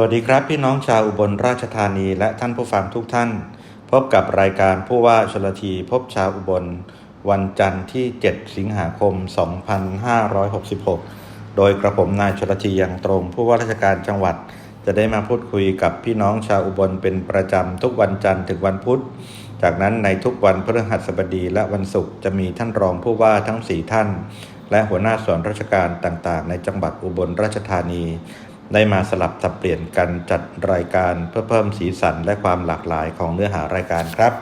วัสดีครับ พี่น้องชาวอุบลราชธานีและท่านผู้ฟังทุกท่าน พบกับรายการผู้ว่าชลทีพบชาวอุบล วันจันทร์ที่ 7 สิงหาคม 2566 โดยกระผมนายชลทียังตรง ผู้ว่าราชการจังหวัดจะได้มาพูดคุยกับพี่น้องชาวอุบลเป็นประจำทุกวันจันทร์ถึงวันพุธ จากนั้นในทุกวันพฤหัสบดีและวันศุกร์จะมีท่านรองผู้ว่าทั้ง 4 ท่าน และหัวหน้าส่วนราชการต่างๆ ในจังหวัดอุบลราชธานี ได้มาสลับสับเปลี่ยนกันจัดรายการเพื่อเพิ่มสีสันและความหลากหลายของเนื้อหารายการครับ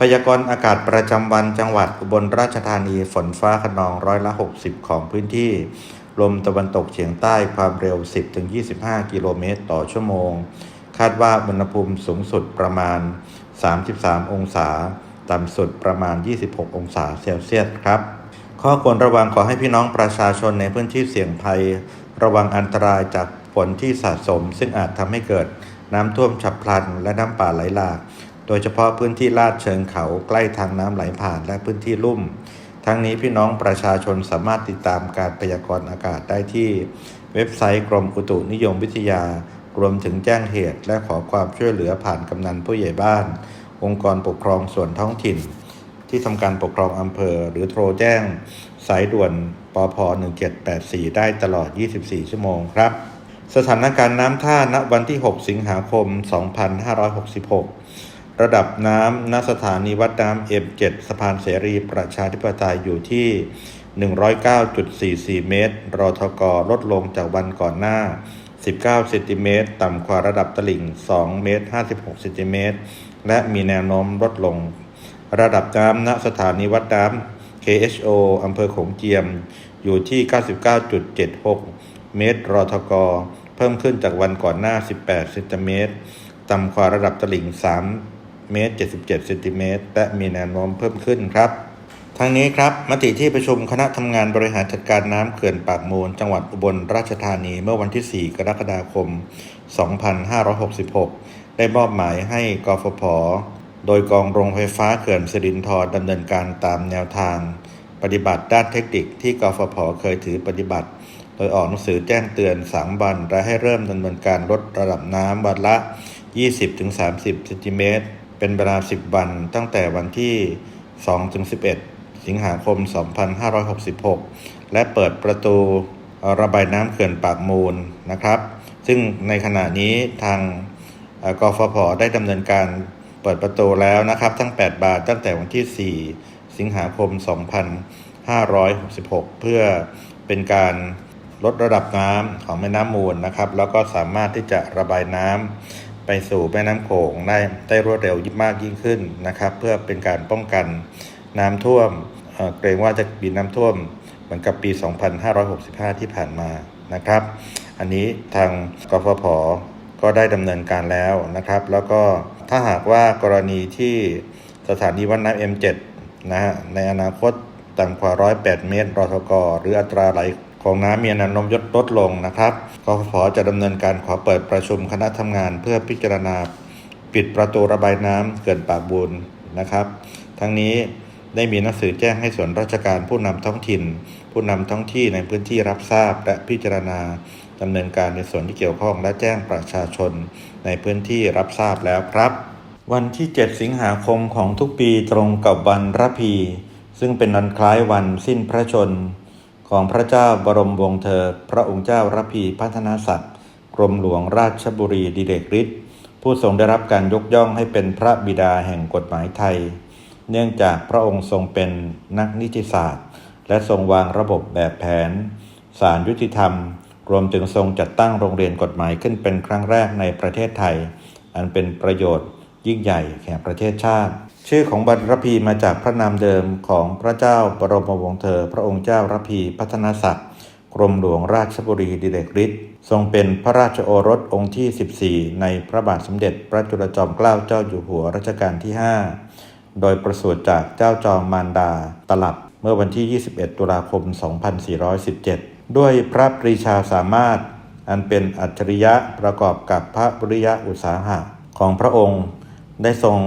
พยากรณ์อากาศประจำวันจังหวัดอุบลราชธานีฝนฟ้าขนองร้อยละ 60 ของพื้นที่ ลมตะวันตกเฉียงใต้ความเร็ว 10-25 กิโลเมตร ต่อชั่วโมง คาดว่าอุณหภูมิสูงสุดประมาณ 33 องศา ต่ำสุดประมาณ 26 องศาเซลเซียสครับข้อควรระวังขอให้พี่น้องประชาชนในพื้นที่เสี่ยงภัย ระวังอันตรายจาก ฝนที่สะสม ซึ่งอาจทำให้เกิดน้ำท่วมฉับพลัน และน้ำป่าไหลหลาก โดยเฉพาะพื้นที่ลาดเชิงเขาใกล้ทางน้ำไหลผ่านและพื้นที่ลุ่ม ทั้งนี้พี่น้องประชาชนสามารถติดตามการพยากรณ์อากาศได้ที่ เว็บไซต์กรมอุตุนิยมวิทยา รวมถึงแจ้งเหตุ และขอความช่วยเหลือผ่านกำนันผู้ใหญ่บ้าน องค์กรปกครองส่วนท้องถิ่น ที่ทำการปกครองอำเภอ หรือโทรแจ้ง สายด่วนปพ1784 ได้ตลอด 24 ชั่วโมงครับ สถานการณ์น้ำท่าณวันที่ 6 สิงหาคม 2566 ระดับน้ำณสถานีวัดน้ำ M7 สะพานเสรีประชาธิปไตยอยู่ที่ 109.44 เมตร รอทกลดลงจากวันก่อนหน้า 19 เซนติเมตร ต่ำกว่าระดับตลิ่ง 2 เมตร 56 เซนติเมตร และมีแนวโน้มลดลง ระดับน้ำณสถานีวัดน้ำ KHO อำเภอโขงเจียม อยู่ที่ 99.76 เมตรรอทกเพิ่มขึ้นจากวันก่อนหน้า 18เซนติเมตรต่ำกว่าระดับตลิ่ง 3 เมตร 77เซนติเมตรและมีแนวโน้มเพิ่มขึ้นครับทั้งนี้ครับมติที่ประชุมคณะทำงานบริหารจัดการน้ำเขื่อนปากมูล จังหวัดอุบลราชธานีเมื่อวันที่ 4 กรกฎาคม 2566 ได้มอบหมายให้กฟผ โดยกองโรงไฟฟ้าเขื่อนสิรินธรดำเนินการตามแนวทาง ปฏิบัติด้านเทคนิคที่กฟผ เคยถือปฏิบัติ โดยออกหนังสือแจ้งเตือน3วัน และให้เริ่มดำเนินการลดระดับน้ำวันละ 20-30เซนติเมตร เป็นเวลา 10 วัน ตั้งแต่วันที่ 2-11 สิงหาคม 2566 และเปิดประตูระบายน้ำเขื่อนปากมูลนะครับ ซึ่งในขณะนี้ทางกฟผได้ดำเนินการเปิดประตูแล้วนะครับ ทั้ง 8 บาทตั้งแต่วันที่ 4 สิงหาคม 2566 เพื่อเป็นการ ลดระดับน้ำของแม่น้ำมูลนะครับ แล้วก็สามารถที่จะระบายน้ำไปสู่แม่น้ำโขงได้ได้รวดเร็วยิ่งมากยิ่งขึ้นนะครับ เพื่อเป็นการป้องกันน้ำท่วมเเกรงว่าจะมีน้ำท่วมเหมือนกับปี 2565 ที่ผ่านมานะครับ อันนี้ทางกฟผก็ได้ดำเนินการแล้วนะครับ แล้วก็ถ้าหากว่ากรณีที่สถานีวัดน้ำ M7 นะฮะในอนาคตต่ำกว่า 108 เมตรรทก หรืออัตราไหล ของน้ำมีแนวโน้มลดลดลงนะครับกฟผจะดำเนินการขอเปิดประชุมคณะทำงาน เพื่อพิจารณาปิดประตูระบายน้ำเขื่อนปากบูนนะครับ ทั้งนี้ได้มีหนังสือแจ้งให้ส่วนราชการผู้นำท้องถิ่น ผู้นำท้องที่ในพื้นที่รับทราบ และพิจารณาดำเนินการในส่วนที่เกี่ยวข้องและแจ้งประชาชนในพื้นที่รับทราบแล้วครับ วันที่ 7 สิงหาคมของทุกปีตรงกับวันระพี ซึ่งเป็นวันคล้ายวันสิ้นพระชน ของพระเจ้าบรมวงศ์เธอ พระองค์เจ้าระพีพัฒนาศักดิ์กรมหลวงราชบุรีดิเรกฤทธิ์ผู้ทรงได้รับการยกย่องให้เป็นพระบิดาแห่งกฎหมายไทย เนื่องจากพระองค์ทรงเป็นนักนิติศาสตร์ และทรงวางระบบแบบแผนศาลยุติธรรม รวมถึงทรงจัดตั้งโรงเรียนกฎหมายขึ้นเป็นครั้งแรกในประเทศไทย อันเป็นประโยชน์ยิ่งใหญ่แก่ประเทศชาติ ชื่อของบรรพีมาจากพระนามเดิมของพระเจ้าบรมวงศ์เธอ พระองค์เจ้ารพีพัฒนศักดิ์กรมหลวงราชบุรีดิเรกฤทธิ์ทรงเป็นพระราชโอรสองค์ที่ 14 ในพระบาทสมเด็จพระจุลจอมเกล้าเจ้าอยู่หัวรัชกาลที่ 5 โดยประสูติจากเจ้าจอมมารดาตลับเมื่อวันที่ 21 ตุลาคม 2417 ด้วยพระปรีชาสามารถ อันเป็นอัจฉริยะประกอบกับพระปริยะอุตสาหะของพระองค์ได้ทรง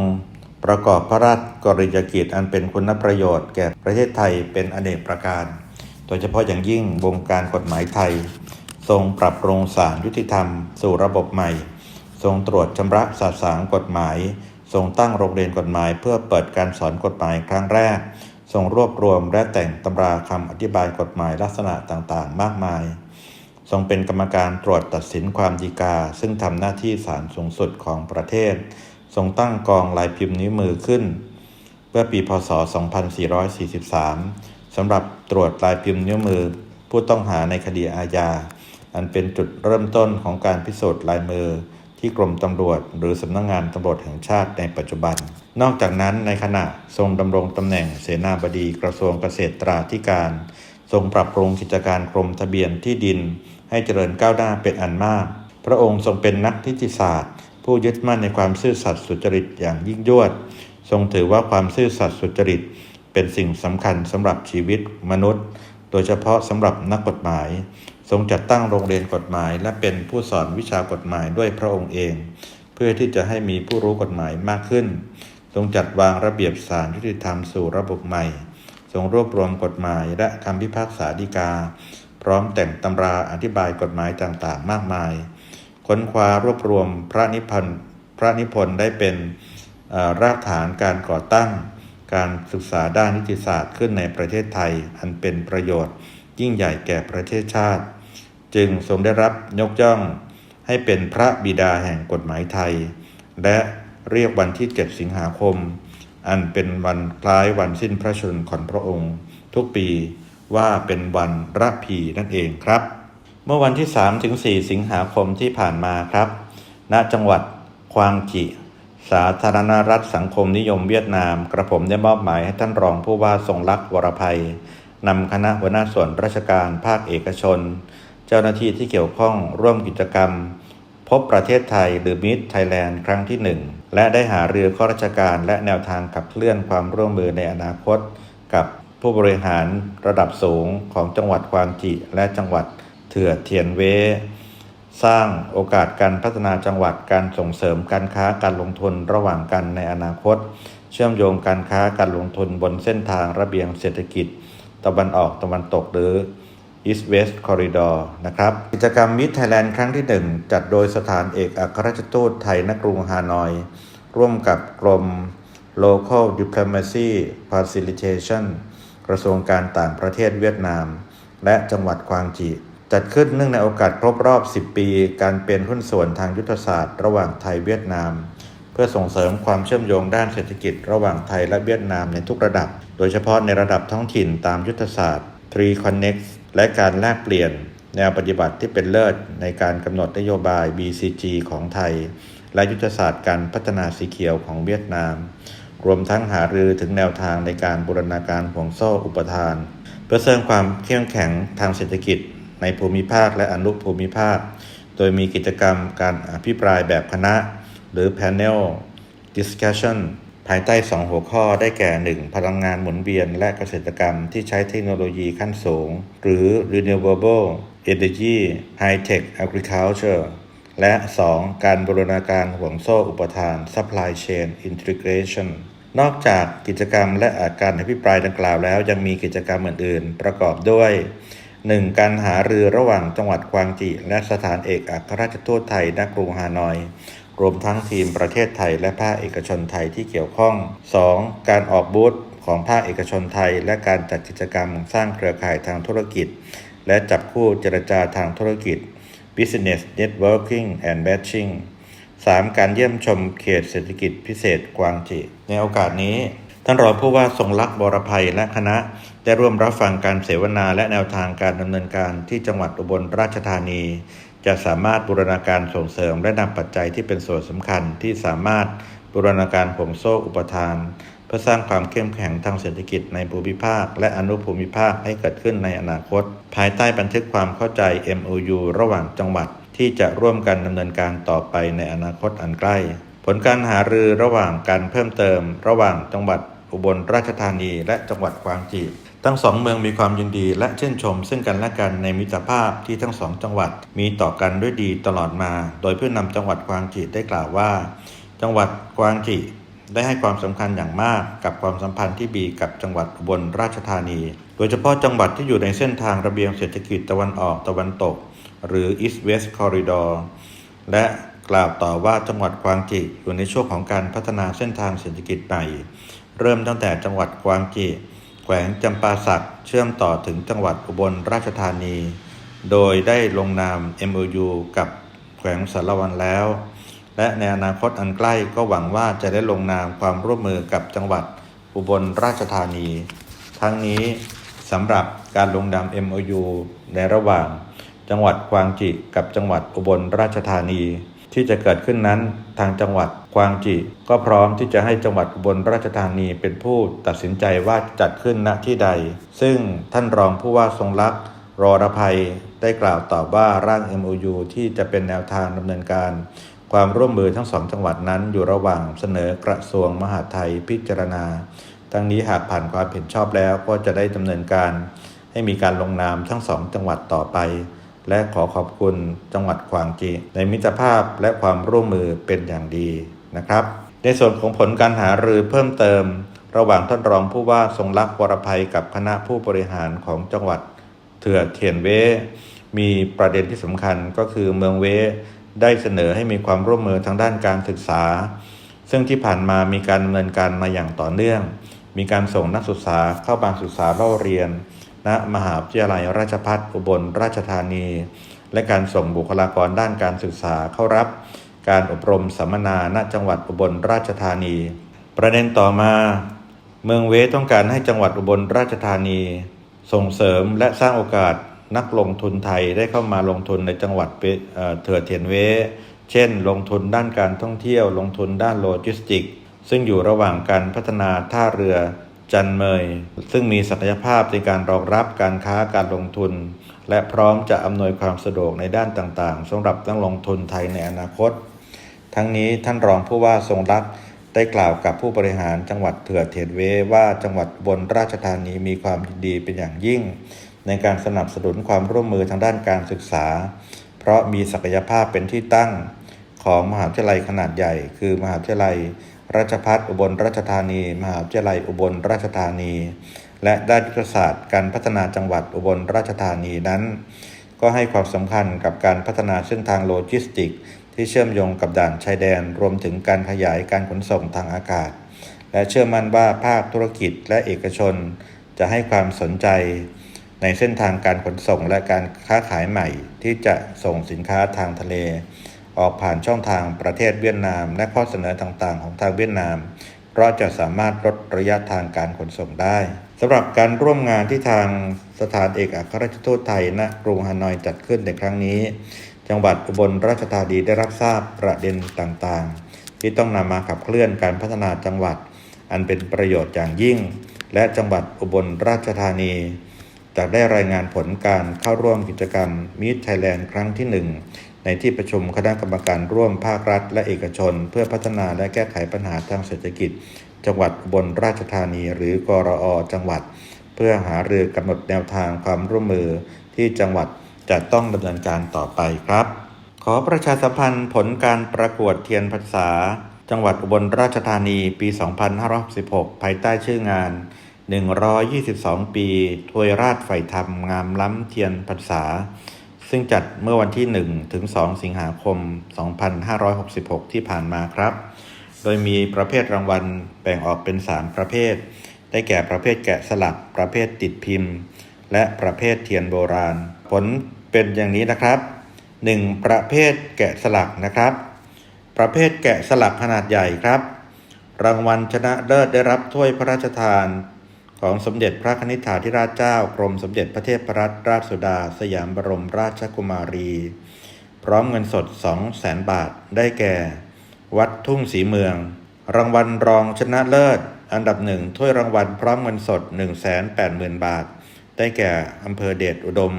ประกอบพระราชกรณียกิจอันเป็นคุณประโยชน์แก่ประเทศไทยเป็นอเนกประการ โดยเฉพาะอย่างยิ่งวงการกฎหมายไทย ทรงปรับปรุงศาลยุติธรรม สู่ระบบใหม่ ทรงตรวจชำระสาสางกฎหมาย ทรงตั้งโรงเรียนกฎหมาย เพื่อเปิดการสอนกฎหมายครั้งแรก ทรงรวบรวมและแต่งตำราคำอธิบายกฎหมายลักษณะต่างๆ มากมาย ทรงเป็นกรรมการตรวจตัดสินความฎีกา ซึ่งทำหน้าที่ศาลสูงสุดของประเทศ ทรงตั้งกองลายพิมพ์นิ้วมือขึ้น เมื่อปีพศ 2443 สำหรับตรวจลายพิมพ์นิ้วมือ ผู้ต้องหาในคดีอาญา อันเป็นจุดเริ่มต้นของการพิสูจน์ลายมือที่กรมตำรวจ หรือสำนักงงานตำรวจแห่งชาติในปัจจุบัน นอกจากนั้นในขณะทรงดำรงตำแหน่งเสนาบดีกระทรวงเกษตราธิการ ทรงปรับปรุงกิจการกรมทะเบียนที่ดิน ให้เจริญก้าวหน้าเป็นอันมาก พระองค์ทรงเป็นนักนิติศาสตร์ ผู้ยึดมั่นในความซื่อสัตย์สุจริตอย่างยิ่งยวด ทรงถือว่าความซื่อสัตย์สุจริต เป็นสิ่งสำคัญสำหรับชีวิตมนุษย์ โดยเฉพาะสำหรับนักกฎหมาย ทรงจัดตั้งโรงเรียนกฎหมาย และเป็นผู้สอนวิชากฎหมายด้วยพระองค์เอง เพื่อที่จะให้มีผู้รู้กฎหมายมากขึ้น ทรงจัดวางระเบียบศาลยุติธรรมสู่ระบบใหม่ ทรงรวบรวมกฎหมายและคำพิพากษาฎีกา พร้อมแต่งตำราอธิบายกฎหมายต่างๆ มากมาย ค้นคว้ารวบรวมพระนิพนธ์พระนิพนธ์ได้เป็นรากฐานการก่อตั้ง การศึกษาด้านนิติศาสตร์ขึ้นในประเทศไทย อันเป็นประโยชน์ ยิ่งใหญ่แก่ประเทศชาติ จึงทรงได้รับยกย่องให้เป็นพระบิดาแห่งกฎหมายไทย และเรียกวันที่ 7 สิงหาคม อันเป็นวันคล้ายวันสิ้นพระชนม์ของพระองค์ ทุกปีว่าเป็นวันระพีนั่นเองครับ มื่อวันที่ 3 ถึง 4 สิงหาคมที่ผ่านมาครับ ณ จังหวัดควางจิ สาธารณรัฐสังคมนิยมเวียดนาม กระผมได้มอบหมายให้ท่านรองผู้ว่าทรงรักวรภัยนำคณะหัวหน้าส่วนราชการภาคเอกชน เจ้าหน้าที่ที่เกี่ยวข้องร่วมกิจกรรม พบประเทศไทยหรือมิตรไทยแลนด์ครั้งที่หนึ่งและได้หาเรือข้าราชการและแนวทางขับเคลื่อนความร่วมมือในอนาคต กับผู้บริหารระดับสูงของจังหวัดควางจิและจังหวัด เถื่อเทียนเว สร้างโอกาสการพัฒนาจังหวัดการส่งเสริมการค้าการลงทุนระหว่างกันในอนาคต เชื่อมโยงการค้าการลงทุนบนเส้นทางระเบียงเศรษฐกิจ ตะวันออกตะวันตกหรือ East West Corridor นะครับ กิจกรรมมิตรไทยแลนด์ครั้งที่หนึ่งจัดโดยสถานเอกอัครราชทูตไทยณกรุงฮานอย ร่วมกับกรม Local Diplomacy Facilitation กระทรวงการต่างประเทศเวียดนาม และจังหวัดควางจี จัดขึ้นเนื่องในโอกาสครบรอบ 10 ปี การเป็นหุ้นส่วนทางยุทธศาสตร์ ระหว่างไทยเวียดนาม เพื่อส่งเสริมความเชื่อมโยงด้านเศรษฐกิจ ระหว่างไทยและเวียดนามในทุกระดับ โดยเฉพาะในระดับท้องถิ่นตามยุทธศาสตร์3 Connect และการแลกเปลี่ยน แนวปฏิบัติที่เป็นเลิศในการกำหนดนโยบาย BCG ของไทย และยุทธศาสตร์การพัฒนาสีเขียวของเวียดนาม รวมทั้งหารือถึงแนวทางในการบูรณาการห่วงโซ่อุปทาน เพื่อเสริมความเข้มแข็งทางเศรษฐกิจ ในภูมิภาคและอนุภูมิภาค โดยมีกิจกรรมการอภิปรายแบบคณะ หรือ panel discussion ภายใต้ 2 หัวข้อได้แก่ 1. พลังงานหมุนเวียนและเกษตรกรรมที่ใช้เทคโนโลยีขั้นสูง หรือ renewable energy high tech agriculture และ 2. การบูรณาการห่วงโซ่อุปทาน supply chain integration นอกจากกิจกรรมและอาการอภิปรายดังกล่าวแล้วยังมีกิจกรรมอื่น ๆ ประกอบด้วย 1. การหารือระหว่างจังหวัดกวางจีและสถานเอกอัครราชทูตไทยณกรุงฮานอย รวมทั้งทีมประเทศไทยและภาคเอกชนไทยที่เกี่ยวข้อง 2. การออกบูธของภาคเอกชนไทย และการจัดกิจกรรมสร้างเครือข่ายทางธุรกิจ และจับคู่เจรจาทางธุรกิจ Business Networking and Matching 3. การเยี่ยมชมเขตเศรษฐกิจพิเศษกวางจีในโอกาสนี้ ท่านรองผู้ว่าทรงลักษณ์บรภัยและคณะ ได้ร่วมรับฟังการเสวนาและแนวทางการดำเนินการที่จังหวัดอุบลราชธานี จะสามารถบูรณาการส่งเสริมและนำปัจจัยที่เป็นส่วนสำคัญที่สามารถบูรณาการห่วงโซ่อุปทาน เพื่อสร้างความเข้มแข็งทางเศรษฐกิจในภูมิภาค และอนุภูมิภาคให้เกิดขึ้นในอนาคต ภายใต้บันทึกความเข้าใจ MOU ระหว่างจังหวัดที่จะร่วมกันดำเนินการต่อไปในอนาคตอันใกล้ ผลการหารือระหว่างการเพิ่มเติม ระหว่างจังหวัด อุบลราชธานีและจังหวัดกวางจีทั้งสองเมืองมีความยินดีและชื่นชม ซึ่งกันและกันในมิตรภาพที่ทั้งสองจังหวัดมีต่อกันด้วยดีตลอดมา โดยผู้นำจังหวัดกวางจีได้กล่าวว่า จังหวัดกวางจีได้ให้ความสำคัญอย่างมากกับความสัมพันธ์ที่ดีกับจังหวัดอุบลราชธานี โดยเฉพาะจังหวัดที่อยู่ในเส้นทางระเบียงเศรษฐกิจตะวันออกตะวันตก หรือ East West Corridor และกล่าวต่อว่าจังหวัดกวางจีอยู่ในช่วงของการพัฒนาเส้นทางเศรษฐกิจใหม่ เริ่มตั้งแต่จังหวัดกวางจีแขวงจำปาสักเชื่อมต่อถึงจังหวัดอุบลราชธานี โดยได้ลงนาม MOU กับแขวงสารวันแล้ว และในอนาคตอันใกล้ก็หวังว่าจะได้ลงนามความร่วมมือกับจังหวัดอุบลราชธานี ทั้งนี้สำหรับการลงนาม MOU ในระหว่าง จังหวัดกวางจีกับจังหวัดอุบลราชธานี ที่จะเกิดขึ้นนั้นทางจังหวัดกวางจีก็พร้อมที่จะให้จังหวัดอุบลราชธานีเป็นผู้ตัดสินใจว่าจัดขึ้นณที่ใด ซึ่งท่านรองผู้ว่าทรงรักษ์รอรภัยได้กล่าวตอบว่าร่าง MOU ที่จะเป็นแนวทางดำเนินการ ความร่วมมือทั้งสองจังหวัดนั้นอยู่ระหว่างเสนอกระทรวงมหาดไทยพิจารณา ทั้งนี้หากผ่านความเห็นชอบแล้วก็จะได้ดำเนินการ ให้มีการลงนามทั้งสองจังหวัดต่อไป และขอขอบคุณจังหวัดกวางจีในมิตรภาพและความร่วมมือเป็นอย่างดีนะครับ ในส่วนของผลการหารือเพิ่มเติม ระหว่างท่านรองผู้ว่าทรงรักษ์วรภัยกับคณะผู้บริหารของจังหวัดเถื่อเทียนเว มีประเด็นที่สำคัญก็คือเมืองเวได้เสนอให้มีความร่วมมือทางด้านการศึกษา ซึ่งที่ผ่านมามีการดำเนินการมาอย่างต่อเนื่อง มีการส่งนักศึกษาเข้าบางศึกษาเล่าเรียน ณมหาวิทยาลัยราชภัฏอุบลราชธานี และการส่งบุคลากรด้านการศึกษาเข้ารับ การอบรมสัมมนาณจังหวัดอุบลราชธานี ประเด็นต่อมา เมืองเวต้องการให้จังหวัดอุบลราชธานี ส่งเสริมและสร้างโอกาสนักลงทุนไทยได้เข้ามาลงทุนในจังหวัดเถื่อเทียนเว เช่น ลงทุนด้านการท่องเที่ยว ลงทุนด้านโลจิสติก ซึ่งอยู่ระหว่างการพัฒนาท่าเรือ จันเมย ซึ่งมีศักยภาพในการรองรับการค้าการลงทุน และพร้อมจะอำนวยความสะดวกในด้านต่างๆสำหรับนักลงทุนไทยในอนาคต ทั้งนี้ท่านรองผู้ว่าทรงรักได้กล่าวกับผู้บริหารจังหวัดเถื่อเทียนเวว่าจังหวัดบนราชธานีมีความยินดีเป็นอย่างยิ่ง ในการสนับสนุนความร่วมมือทางด้านการศึกษา เพราะมีศักยภาพเป็นที่ตั้งของมหาวิทยาลัยขนาดใหญ่ คือมหาวิทยาลัย ราชภัฏอุบลราชธานี มหาวิทยาลัยอุบลราชธานี และด้านยุทธศาสตร์การพัฒนาจังหวัดอุบลราชธานีนั้น ก็ให้ความสำคัญกับการพัฒนาเส้นทางโลจิสติก ที่เชื่อมโยงกับด่านชายแดน รวมถึงการขยายการขนส่งทางอากาศ และเชื่อมั่นว่าภาคธุรกิจและเอกชน จะให้ความสนใจ ในเส้นทางการขนส่งและการค้าขายใหม่ ที่จะส่งสินค้าทางทะเล ออกผ่านช่องทางประเทศเวียดนาม และข้อเสนอต่างๆ ของทางเวียดนาม เพราะจะสามารถลดระยะทางการขนส่งได้สำหรับการร่วมงานที่ทางสถานเอกอัครราชทูตไทยณกรุงฮานอยจัดขึ้นในครั้งนี้ จังหวัดอุบลราชธานีได้รับทราบประเด็นต่างๆ ที่ต้องนำมาขับเคลื่อนการพัฒนาจังหวัด อันเป็นประโยชน์อย่างยิ่ง และจังหวัดอุบลราชธานีจะได้รายงานผลการเข้าร่วมกิจกรรมมิตรไทยแลนด์ครั้งที่หนึ่ง ในที่ประชุมคณะกรรมการร่วมภาครัฐ และเอกชน เพื่อพัฒนาและแก้ไขปัญหาทางเศรษฐกิจ จังหวัดบนราชธานี หรือกรอจังหวัด เพื่อหารือกำหนดแนวทางความร่วมมือที่จังหวัดจะต้องดำเนินการต่อไปครับ ขอประชาสัมพันธ์ผลการประกวดเทียนพรรษา จังหวัดอุบลราชธานีปี 2566ภายใต้ชื่องาน 122 ปี ถวยราชไฟธรรมงามล้ำเทียนพรรษา ซึ่งจัดเมื่อวันที่ 1 ถึง 2 สิงหาคม 2566 ที่ผ่านมาครับ โดยมีประเภทรางวัลแบ่งออกเป็น 3 ประเภท ได้แก่ประเภทแกะสลัก ประเภทติดพิมพ์ และประเภทเทียนโบราณ ผลเป็นอย่างนี้นะครับ 1. ประเภทแกะสลักนะครับ ประเภทแกะสลักขนาดใหญ่ครับ รางวัลชนะเลิศได้รับถ้วยพระราชทาน ของสมเด็จพระนิธิาธิราชเจ้ากรมสมเด็จพระเทพรัตนราชสุดา สยามบรมราชกุมารี พร้อมเงินสด 200,000บาท ได้แก่ วัดทุ่งสีเมือง รางวัลรองชนะเลิศ อันดับหนึ่งถ้วยรางวัลพร้อมเงินสด 180,000 บาท ได้แก่อำเภอเดชอุดม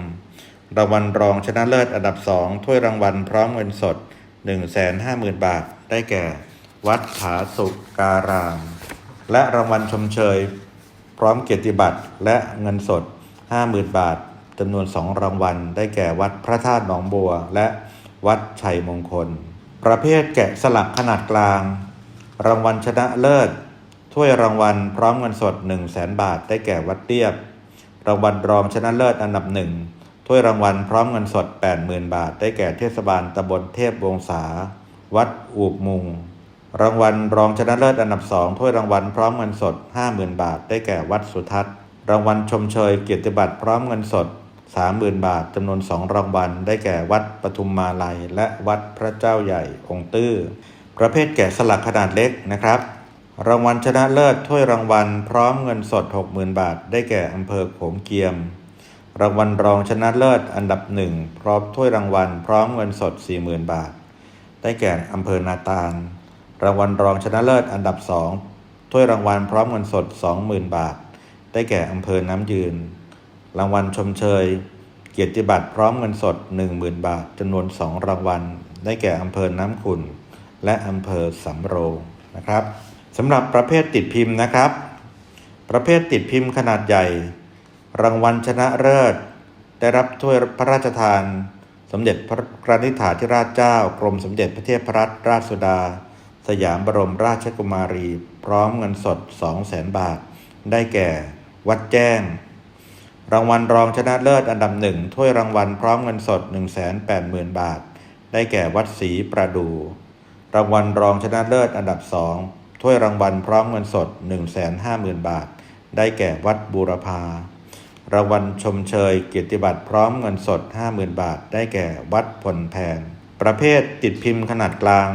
รางวัลรองชนะเลิศอันดับสองถ้วยรางวัลพร้อมเงินสด 150,000 บาท ได้แก่ วัดผาสุการาม และรางวัลชมเชย ร้อมเกียรติบัตรและเงินสด 50,000 บาทจำนวน 2 รางวัล ได้แก่วัดพระธาตุหนองบัว และวัดชัยมงคล ประเภทแกะสลักขนาดกลาง รางวัลชนะเลิศ ถ้วยรางวัลพร้อมเงินสด 1 0 0 0 0 0บาท ได้แก่วัดเรียบ รางวัลรองชนะเลิศอันดับหนึ่งถ้วยรางวัลพร้อมเงินสด 80,000 บาท ได้แก่เทศบาลตำบลเทพวงศา วัดอูบมุง รางวัลรองชนะเลิศอันดับสองถ้วยรางวัลพร้อมเงินสด 50,000 บาท ได้แก่วัดสุทัศน์ รางวัลชมเชยเกียรติบัตรพร้อมเงินสด 30,000 บาทจำนวน 2 รางวัล ได้แก่วัดปทุมมาลัย และวัดพระเจ้าใหญ่องค์ตื้อ ประเภทแกะสลักขนาดเล็กนะครับ รางวัลชนะเลิศถ้วยรางวัลพร้อมเงินสด 60,000 บาท ได้แก่อำเภอโขงเกียม รางวัลรองชนะเลิศอันดับหนึ่งพร้อมถ้วยรางวัล พร้อมเงินสด 40,000 บาท ได้แก่อำเภอนาตาล รางวัลรองชนะเลิศอันดับสองถ้วยรางวัลพร้อมเงินสด 20,000 บาท ได้แก่อำเภอน้ำยืน รางวัลชมเชย เกียรติบัตรพร้อมเงินสด 10,000 บาทจำนวน 2 รางวัล ได้แก่อำเภอน้ำขุนและอำเภอสำโรงนะครับสำหรับประเภทติดพิมพ์นะครับ ประเภทติดพิมพ์ขนาดใหญ่ รางวัลชนะเลิศ ได้รับถ้วยพระราชทาน สมเด็จพระนิธิถาธิราชเจ้า กรมสมเด็จพระเทพรัตนราชสุดา สยามบรมราชกุมารี พร้อมเงินสด 200,000 บาท ได้แก่ วัดแจ้ง รางวัลรองชนะเลิศอันดับหนึ่งถ้วยรางวัลพร้อมเงินสด 180,000 บาท ได้แก่วัดศรีประดู รางวัลรองชนะเลิศอันดับสองถ้วยรางวัลพร้อมเงินสด 150,000 บาท ได้แก่วัดบูรพารางวัลชมเชยเกียรติบัตรพร้อมเงินสด 50,000 บาท ได้แก่วัดพลแพนประเภทติดพิมพ์ขนาดกลาง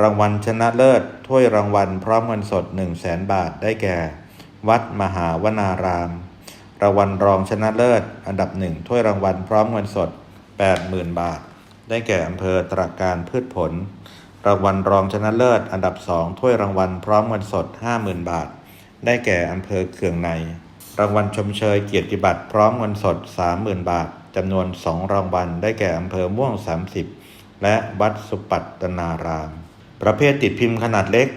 รางวัลชนะเลิศ ถ้วยรางวัลพร้อมเงินสด 1 0 0 0 0 0บาทได้แก่ วัดมหาวนาราม รางวัลรองชนะเลิศ อันดับหนึ่งถ้วยรางวัลพร้อมเงินสด 80,000 บาท ได้แก่อำเภอตรากการพืชผล รางวัลรองชนะเลิศ อันดับสองถ้วยรางวัลพร้อมเงินสด 50,000 บาท ได้แก่อำเภอเคืองใน รางวัลชมเชยเกียรติบัตรพร้อมเงินสด 30,000 บาทจำนวน2รางวัลได้แก่อำเภอม่วง 30 และวัดสุปัตตนาราม ประเภทติดพิมพ์ขนาดเล็ก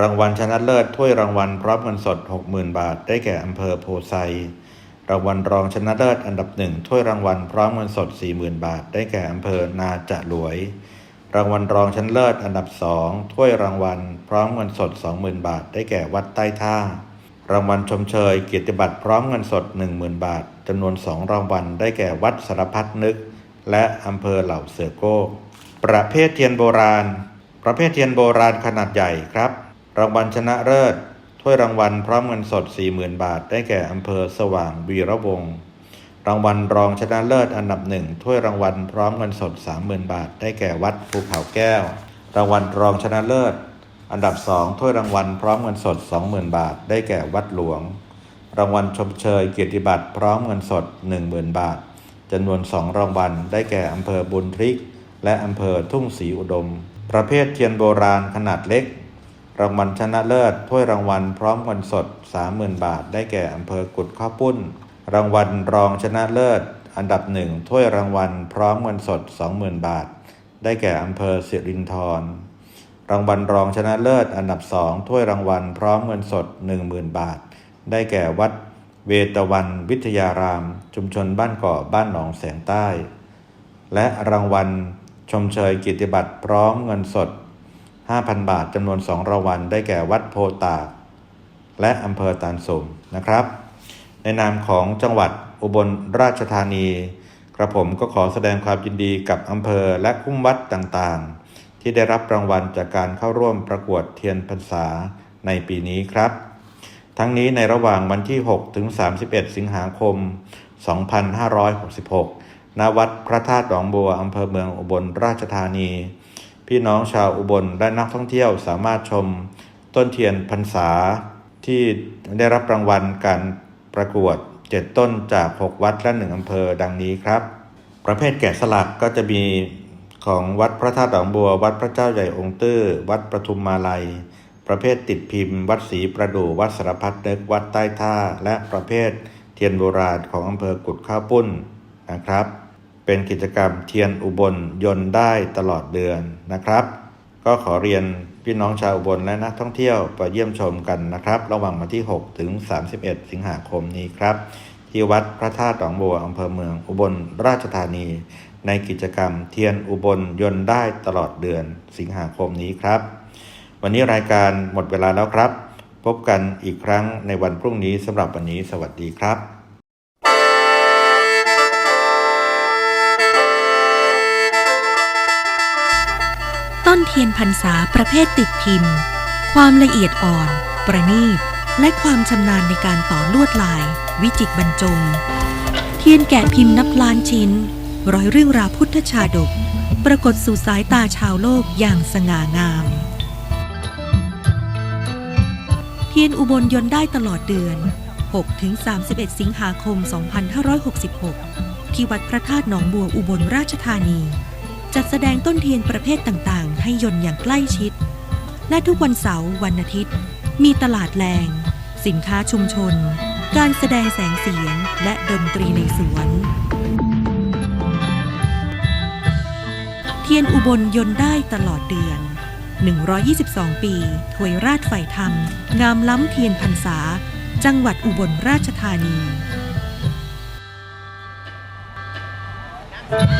รางวัลชนะเลิศถ้วยรางวัลพร้อมเงินสด 60,000 บาท ได้แก่อำเภอโพไซ รางวัลรองชนะเลิศอันดับหนึ่งถ้วยรางวัลพร้อมเงินสด 40,000 บาท ได้แก่อำเภอนาจะหลวย รางวัลรองชนะเลิศอันดับสองถ้วยรางวัลพร้อมเงินสด 20,000 บาท ได้แก่วัดใต้ท่า รางวัลชมเชยเกียรติบัตรพร้อมเงินสด 10,000 บาทจำนวน2รางวัลได้แก่วัดสารพัดนึก และอำเภอเหล่าเสือโก้ประเภทเทียนโบราณ ประเภทเทียนโบราณขนาดใหญ่ครับ รางวัลชนะเลิศถ้วยรางวัลพร้อมเงินสด 40,000 บาท ได้แก่อำเภอสว่างวีระวงศ์รางวัลรองชนะเลิศอันดับหนึ่งถ้วยรางวัลพร้อมเงินสด 30,000 บาท ได้แก่วัดภูเขาแก้ว รางวัลรองชนะเลิศ อันดับสองถ้วยรางวัลพร้อมเงินสด 20,000 บาท ได้แก่วัดหลวง รางวัลชมเชยเกียรติบัตรพร้อมเงินสด 10,000 บาทจำนวน2รางวัลได้แก่อำเภอบุญทริก และอำเภอทุ่งศรีอุดม ประเภทเทียนโบราณขนาดเล็ก รางวัลชนะเลิศถ้วยรางวัลพร้อมเงินสด 30,000 บาท ได้แก่อำเภอกุดข้าวปุ้น รางวัลรองชนะเลิศ อันดับหนึ่งถ้วยรางวัลพร้อมเงินสด 20,000 บาท ได้แก่อำเภอสิรินธรรางวัลรองชนะเลิศอันดับ2ถ้วยรางวัลพร้อมเงินสด 10,000 บาท ได้แก่วัดเวตวันวิทยาราม ชุมชนบ้านเกาะบ้านหนองแสงใต้ และรางวัล ชมเชยกิติบัตรพร้อมเงินสด 5,000 บาทจำนวน 2รางวัลได้แก่วัดโพตาก และอำเภอตาลสุมนะครับ ในนามของจังหวัดอุบลราชธานี กระผมก็ขอแสดงความยินดีกับอำเภอและคุ้มวัดต่างๆ ที่ได้รับรางวัลจากการเข้าร่วมประกวดเทียนพรรษาในปีนี้ครับ ทั้งนี้ในระหว่างวันที่ 6 ถึง 31 สิงหาคม 2566 ณวัดพระธาตุหนองบัวอำเภอเมืองอุบลราชธานี พี่น้องชาวอุบลและนักท่องเที่ยวสามารถชมต้นเทียนพรรษาที่ได้รับรางวัลการประกวด 7 ต้นจาก 6 วัดและ1อำเภอดังนี้ครับ ประเภทแกะสลักก็จะมีของวัดพระธาตุหนองบัว วัดพระเจ้าใหญ่องค์ตื้อ วัดประทุมมาลัย ประเภทติดพิมพ์ วัดศรีประดู่วัดสารพัดนึกวัดใต้ท่า และประเภทเทียนโบราณของอำเภอกุดข้าวปุ้นนะครับ เป็นกิจกรรมเทียนอุบลยนต์ได้ตลอดเดือนนะครับ ก็ขอเรียนพี่น้องชาวอุบลและนักท่องเที่ยวไปเยี่ยมชมกันนะครับ ระหว่างวันที่ 6 ถึง 31 สิงหาคมนี้ครับ ที่วัดพระธาตุหนองบัวอำเภอเมืองอุบลราชธานี ในกิจกรรมเทียนอุบลยนต์ได้ตลอดเดือนสิงหาคมนี้ครับ วันนี้รายการหมดเวลาแล้วครับ พบกันอีกครั้งในวันพรุ่งนี้สำหรับวันนี้สวัสดีครับ เทียนพรรษาประเภทติดพิมพ์ ความละเอียดอ่อน ประณีต และความชำนาญในการต่อลวดลาย วิจิตรบรรจง เทียนแกะพิมพ์นับล้านชิ้น ร้อยเรื่องราวพุทธชาดก ปรากฏสู่สายตาชาวโลกอย่างสง่างาม เทียนอุบลยนต์ได้ตลอดเดือน 6-31 สิงหาคม 2566 ที่วัดพระธาตุหนองบัวอุบลราชธานี จัดแสดงต้นเทียนประเภทต่างๆ ให้ยนต์อย่างใกล้ชิด และทุกวันเสาร์วันอาทิตย์ มีตลาดแรง สินค้าชุมชน การแสดงแสงเสียงและดนตรีในสวน เทียนอุบลยนต์ได้ตลอดเดือน 122 ปีถวยราชไฟธรรม งามล้ำเทียนพรรษา จังหวัดอุบลราชธานีเ